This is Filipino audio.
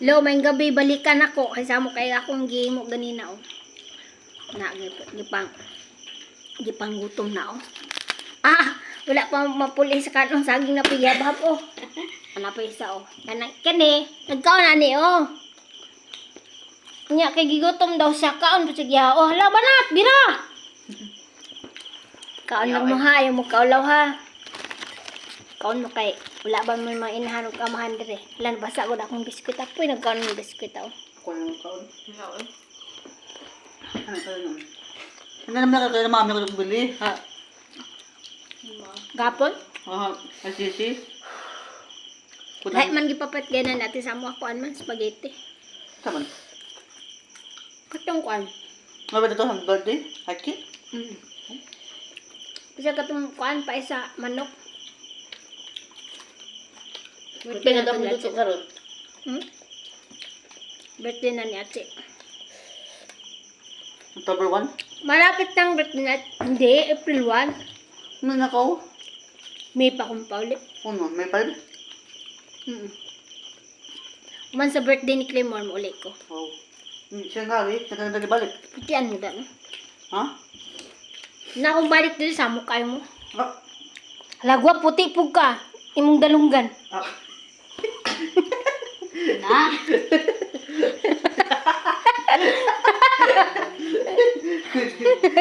Lo, may gabi balikan ako kaysa mo kay akong gimo ganina oh. Na gip- gipang gipang gutom na oh. Ah, wala pa mapuli sa kanong saging na piyabab oh. Ano pa isa oh. Kanang kani, nagkaon na ni oh. Nya kay gigutom daw siya kaon pa siya. Oh, hala banat, bira. Kaon lang mo ha, yung mo kaulaw ha. Kaon mo kay wala ba mo mga inahan og kamahan dire. Lan basa ko akong biskuit apoy nagkaon ng biskuit oh. Ako lang kaon. Ano ka naman? Ano naman na mami ko bili? Ha? Gapon? Ah, asisi? Lahat man gipapat ganan natin sa mga kuan man spaghetti. Saman. Katong kuan. Mabait ito ang birthday? Haki? Mm. Bisa katong kuan pa isa manok. Birthday na ni Ate. karon. Hmm? Birthday na ni Ate. October 1? Malapit ng birthday na Hindi, April 1. Ano na ko? May pa kong paulit. Ano? May pa rin? Mm. Man sa birthday ni Claymore mo ulit ko. Wow. Hmm, siya nga rin. Siya na balik. Pitian mo da, no? Ha? Na akong balik dito sa mukha mo. Ah. Lagwa puti pug ka. Imong dalunggan. Ah. Na.